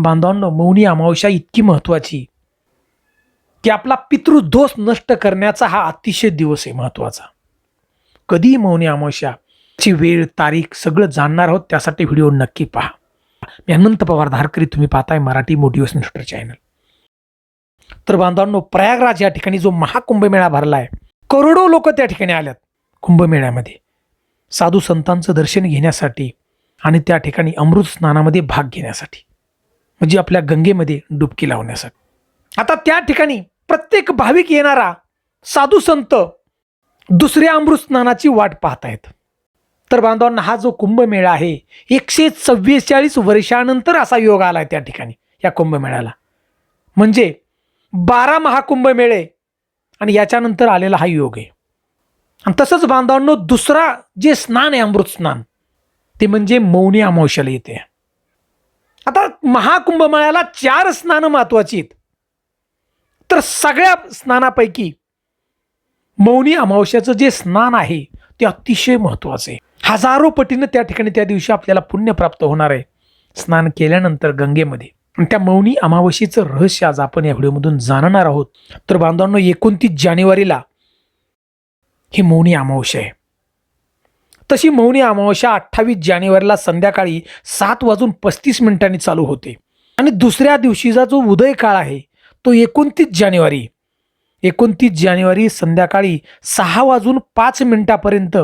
बांधवांनो मौनी अमावस्या इतकी महत्वाची. की आपला पितृदोष नष्ट करण्याचा हा अतिशय दिवस आहे महत्त्वाचा. कधी मौनी अमावस्या ची वेळ तारीख सगळं जाणणार आहोत त्यासाठी व्हिडिओ नक्की पहा. मी अनंत पवार धारकरी तुम्ही पाहताय मराठी मोटिवेशन स्टर चॅनल. तर बांधवांनो प्रयागराज या ठिकाणी जो महाकुंभमेळा भरला आहे करोडो लोक त्या ठिकाणी आल्यात कुंभमेळ्यामध्ये. साधू संतांचं दर्शन घेण्यासाठी आणि त्या ठिकाणी अमृत स्नानामध्ये भाग घेण्यासाठी. म्हणजे आपल्या गंगेमध्ये डुबकी लावण्यासाठी. आता त्या ठिकाणी प्रत्येक भाविक येणारा साधू संत दुसऱ्या अमृत स्नानाची वाट आहेत तर बांधवांना हा जो कुंभमेळा आहे एकशे चव्वेचाळीस वर्षानंतर असा योग आला आहे त्या ठिकाणी या कुंभमेळ्याला. म्हणजे बारा महाकुंभमेळे आणि याच्यानंतर आलेला हा योग आहे. आणि तसंच बांधवांनो दुसरा जे स्नान आहे अमृत स्नान ते म्हणजे मौनी अमावश्याला येते. आता महाकुंभमेळ्याला चार स्नानं महत्वाची आहेत. तर सगळ्या स्नानापैकी मौनी अमावस्याचं जे स्नान आहे ते अतिशय महत्वाचं आहे. हजारो पटीनं त्या ठिकाणी त्या दिवशी आपल्याला पुण्य प्राप्त होणार आहे स्नान केल्यानंतर गंगेमध्ये. आणि त्या मौनी अमावस्येचं रहस्य आज आपण या व्हिडिओमधून जाणणार आहोत. तर बांधवांनो एकोणतीस जानेवारीला ही मौनी अमावस्या आहे. तशी मौनी अमावस्या अठ्ठावीस जानेवारीला संध्याकाळी सात वाजून पस्तीस मिनिटांनी चालू होते. आणि दुसऱ्या दिवशीचा जो उदय काळ आहे तो एकोणतीस जानेवारी. एकोणतीस जानेवारी संध्याकाळी सहा वाजून पाच मिनिटापर्यंत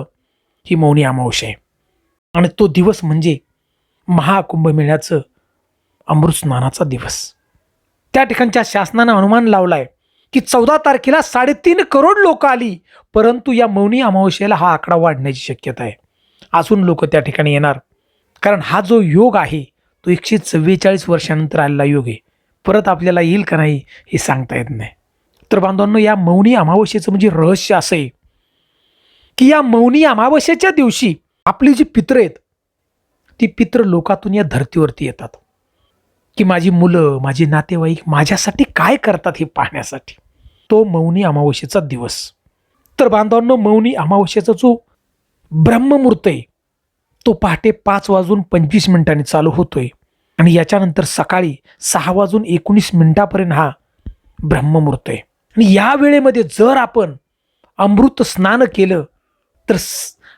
ही मौनी अमावस्या आहे. आणि तो दिवस म्हणजे महाकुंभमेळ्याचं अमृत स्नानाचा दिवस. त्या ठिकाणच्या शासनानं अनुमान लावलाय की चौदा तारखेला साडेतीन करोड लोक आली. परंतु या मौनी अमावस्येला हा आकडा वाढण्याची शक्यता आहे. अजून लोक त्या ठिकाणी येणार. कारण हा जो योग आहे तो एकशे चव्वेचाळीस वर्षानंतर आलेला योग आहे. परत आपल्याला येईल का नाही हे सांगता येत नाही. तर बांधवांनो या मौनी अमावस्येचं म्हणजे रहस्य असं आहे की या मौनी अमावस्येच्या दिवशी आपली जी पित्र आहेत ती पित्र लोकातून या धर्तीवरती येतात. की माझी मुलं माझी नातेवाईक माझ्यासाठी काय करतात हे पाहण्यासाठी? तो मौनी अमावस्येचा दिवस. तर बांधवांनो मौनी अमावस्येचा जो ब्रह्ममुहूर्त आहे तो पहाटे पाच वाजून पंचवीस मिनिटांनी चालू होतोय. आणि याच्यानंतर सकाळी सहा वाजून एकोणीस मिनिटापर्यंत हा ब्रह्ममुहूर्त आहे. आणि या वेळेमध्ये जर आपण अमृत स्नान केलं तर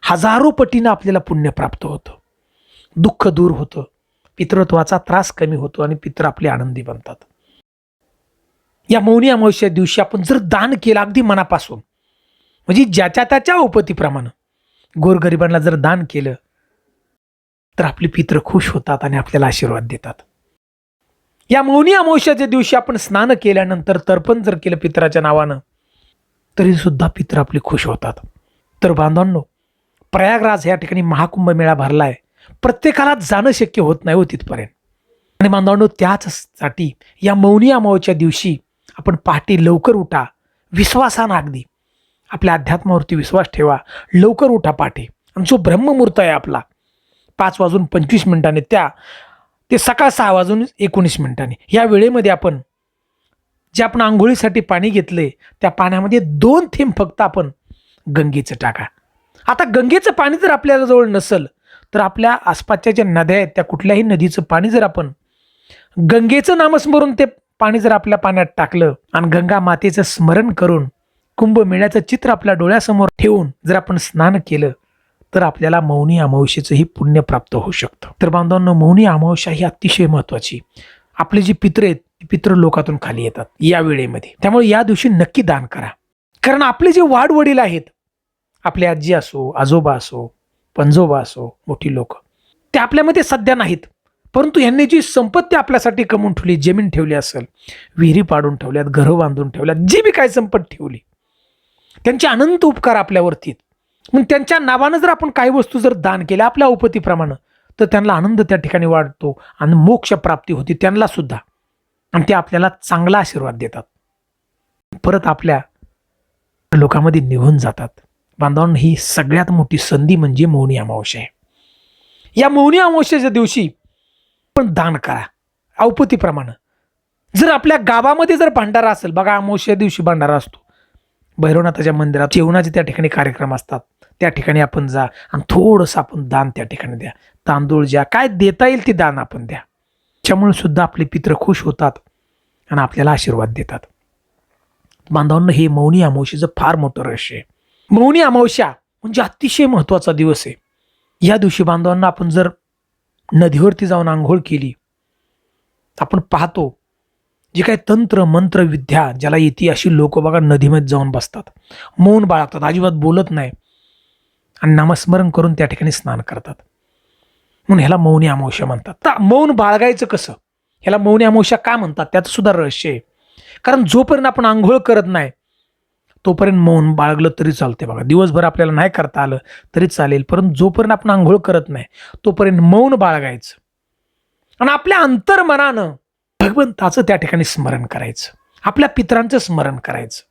हजारो पटीनं आपल्याला पुण्य प्राप्त होतं. दुःख दूर होतं. पितृत्वाचा त्रास कमी होतो आणि पित्र आपले आनंदी बनतात. या मौनी अमावस्या दिवशी आपण जर दान केलं अगदी मनापासून म्हणजे ज्याच्या त्याच्या उपतीप्रमाणे गोरगरिबांना जर दान केलं तर आपले पित्र खुश होतात आणि आपल्याला आशीर्वाद देतात. या मौनी अमावस्याच्या दिवशी आपण स्नान केल्यानंतर तर्पण जर केलं पित्राच्या नावानं तरी सुद्धा पित्र आपले खुश होतात. तर बांधवांनो प्रयागराज या ठिकाणी महाकुंभ मेळा भरलाय. प्रत्येकाला जाणं शक्य होत नाही हो तिथपर्यंत. आणि बांधवांनो त्याचसाठी या मौनी अमावच्या दिवशी आपण पहाटे लवकर उठा विश्वासानं अगदी. आपल्या अध्यात्मावरती विश्वास ठेवा लवकर उठा पहाटे. आणि जो ब्रह्ममुहूर्त आहे आपला पाच वाजून पंचवीस मिनिटांनी त्या ते सकाळ सहा वाजून एकोणीस मिनिटांनी. या वेळेमध्ये आपण जे आपण आंघोळीसाठी पाणी घेतले त्या पाण्यामध्ये दोन थेंब फक्त आपण गंगेचं टाका. आता गंगेचं पाणी जर आपल्याला जवळ नसेल तर आपल्या आसपासच्या ज्या नद्या आहेत त्या कुठल्याही नदीचं पाणी जर आपण गंगेचं नामस्मरून ते पाणी जर आपल्या पाण्यात टाकलं आणि गंगा मातेचं स्मरण करून कुंभमेळ्याचं चित्र आपल्या डोळ्यासमोर ठेवून जर आपण स्नान केलं तर आपल्याला मौनी अमावस्येचंही पुण्य प्राप्त होऊ शकतं. तर बांधवांनो मौनी अमावस्या ही अतिशय महत्वाची आपले जे पित्र आहेत ते पित्र लोकातून खाली येतात या वेळेमध्ये. त्यामुळे या दिवशी नक्की दान करा. कारण आपले जे वाडवडील आहेत आपले आजी असो आजोबा असो पंजोबा असो मोठी लोक. ते आपल्यामध्ये सध्या नाहीत. परंतु यांनी जी संपत्ती आपल्यासाठी कमवून ठेवली जमीन ठेवली असेल विहिरी पाडून ठेवल्यात घरं बांधून ठेवल्यात जी बी काय संपत ठेवली त्यांचे अनंत उपकार आपल्यावरती मग त्यांच्या नावानं जर आपण काही वस्तू जर दान केल्या आपल्या उपतीप्रमाणे तर त्यांना आनंद त्या ठिकाणी वाढतो आणि मोक्ष प्राप्ती होती त्यांना सुद्धा. आणि ते आपल्याला चांगला आशीर्वाद देतात. परत आपल्या लोकांमध्ये निघून जातात. बांधवांना ही सगळ्यात मोठी संधी म्हणजे मौनी अमावस्या आहे. या मौनी अमावस्याच्या दिवशी पण दान करा. औपतीप्रमाणे जर आपल्या गावामध्ये जर भांडारा असेल बघा अमावस्या दिवशी भांडारा असतो. भैरवनाथाच्या मंदिरात जेवणाचे त्या ठिकाणी कार्यक्रम असतात. त्या ठिकाणी आपण जा आणि थोडंसं आपण दान त्या ठिकाणी द्या. तांदूळ ज्या काय देता येईल ते दान आपण द्या. त्यामुळे सुद्धा आपले पित्र खुश होतात आणि आपल्याला आशीर्वाद देतात. बांधवांना हे मौनी अमावशीचं फार मोठं रहस्य आहे. मौनी अमावस्या म्हणजे अतिशय महत्त्वाचा दिवस आहे. या दिवशी बांधवांना आपण जर नदीवरती जाऊन आंघोळ केली आपण पाहतो जे काही तंत्र मंत्र विद्या ज्याला येते अशी लोक बघा नदीमध्ये जाऊन बसतात. मौन बाळगतात अजिबात बोलत नाही आणि नामस्मरण करून त्या ठिकाणी स्नान करतात. म्हणून ह्याला मौनी अमावस्या म्हणतात. तर मौन बाळगायचं कसं? ह्याला मौनी अमावस्या का म्हणतात? त्याचं सुद्धा रहस्य आहे. कारण जोपर्यंत आपण आंघोळ करत नाही तोपर्यंत मौन बाळगलं तरी चालते बघा. दिवसभर आपल्याला नाही करता आलं तरी चालेल परंतु जोपर्यंत आपण आंघोळ करत नाही तोपर्यंत मौन बाळगायचं. आणि आपल्या अंतर्मनानं भगवंताचं त्या ठिकाणी स्मरण करायचं. आपल्या पितरांचं स्मरण करायचं.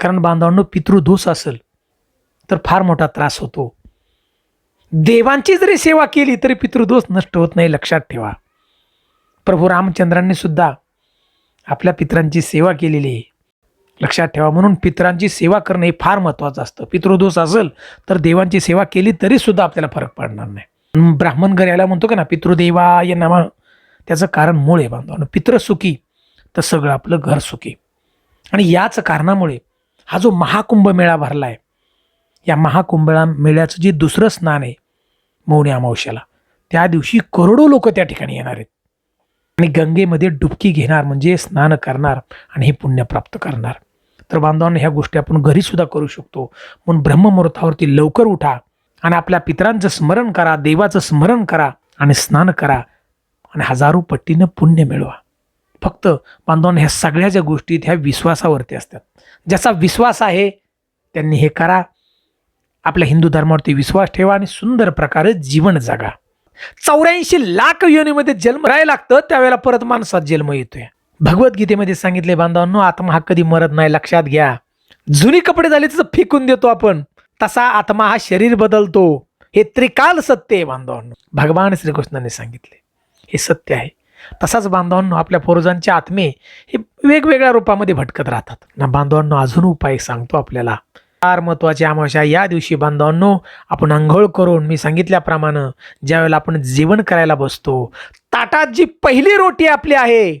कारण बांधवांनो पितृदोष असेल तर फार मोठा त्रास होतो. देवांची जरी सेवा केली तरी पितृदोष नष्ट होत नाही लक्षात ठेवा. प्रभू रामचंद्रांनी सुद्धा आपल्या पितरांची सेवा केलेली आहे. लक्षात ठेवा. म्हणून पितरांची सेवा करणं हे फार महत्त्वाचं असतं. पितृदोष असेल तर देवांची सेवा केली तरी सुद्धा आपल्याला फरक पडणार नाही. ब्राह्मण घर म्हणतो का ना पितृदेवा या नामा. त्याचं कारण मूळ आहे बांधवानं पितृ सुखी तर सगळं आपलं घर सुखी. आणि याच कारणामुळे हा जो महाकुंभ मेळा भरला आहे या महाकुंभळा मेळ्याचं जे दुसरं स्नान आहे मौनी अमावश्याला त्या दिवशी करोडो लोक त्या ठिकाणी येणार आहेत. आणि गंगेमध्ये डुबकी घेणार म्हणजे स्नान करणार आणि हे पुण्य प्राप्त करणार. तर बांधवांना ह्या गोष्टी आपण घरीसुद्धा करू शकतो. म्हणून ब्रह्ममुहूर्तावरती लवकर उठा आणि आपल्या पितरांचं स्मरण करा देवाचं स्मरण करा आणि स्नान करा आणि हजारो पट्टीनं पुण्य मिळवा. फक्त बांधवांना ह्या सगळ्या ज्या गोष्टी ह्या विश्वासावरती असतात. ज्याचा विश्वास आहे त्यांनी हे करा. आपल्या हिंदू धर्मावरती विश्वास ठेवा आणि सुंदर प्रकारे जीवन जगा. चौऱ्याऐंशी लाख योनीमध्ये जन्म राहायला लागतं त्यावेळेला परत माणसात जन्म येतोय. भगवद्गीतेमध्ये सांगितले बांधवांनो आत्मा हा कधी मरत नाही लक्षात घ्या. जुनी कपडे झाले तसं फेकून देतो आपण. तसा आत्मा हा शरीर बदलतो. हे त्रिकाल सत्य आहे बांधवांनो. भगवान श्रीकृष्णाने सांगितले हे सत्य आहे. तसाच बांधवांनो आपल्या पूर्वजांचे आत्मे हे वेगवेगळ्या रूपामध्ये भटकत राहतात. ना बांधवांनो अजून उपाय सांगतो आपल्याला. फार महत्त्वाची अमावस्या या दिवशी बांधवांनो आपण आंघोळ करून मी सांगितल्याप्रमाणे ज्यावेळेला आपण जेवण करायला बसतो ताटात जी पहिली रोटी आपली आहे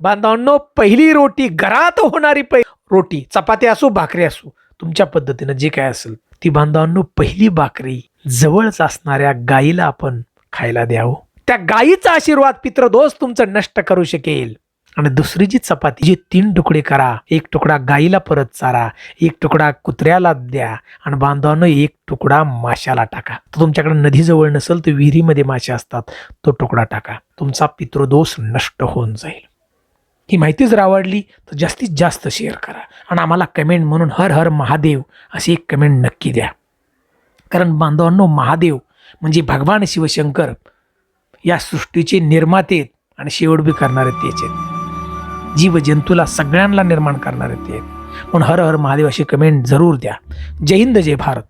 बांधवांनो पहिली रोटी घरात होणारी पहि रोटी चपाती असो भाकरी असो तुमच्या पद्धतीनं जे काय असेल ती बांधवांनो पहिली भाकरी जवळच असणाऱ्या गाईला आपण खायला द्यावं. त्या गायीचा आशीर्वाद पित्रदोष तुमचं नष्ट करू शकेल. आणि दुसरी जी चपाती जी तीन तुकडे करा एक तुकडा गाईला परत चारा एक तुकडा कुत्र्याला द्या आणि बांधवानं एक तुकडा माशाला टाका. तर तुमच्याकडे नदीजवळ नसेल तर विहिरीमध्ये मासे असतात तो तुकडा टाका. तुमचा पितृदोष नष्ट होऊन जाईल. ही माहिती जर आवडली तर जास्तीत जास्त शेअर करा. आणि आम्हाला कमेंट म्हणून हर हर महादेव अशी एक कमेंट नक्की द्या. कारण बांधवांनो महादेव म्हणजे भगवान शिवशंकर. या सृष्टीचे निर्माते आणि शेवट बी करणारे तेच आहेत. जीवजंतूला सगळ्यांना निर्माण करणारे ते आहेत. म्हणून हर हर महादेव अशी कमेंट जरूर द्या. जय हिंद जय भारत.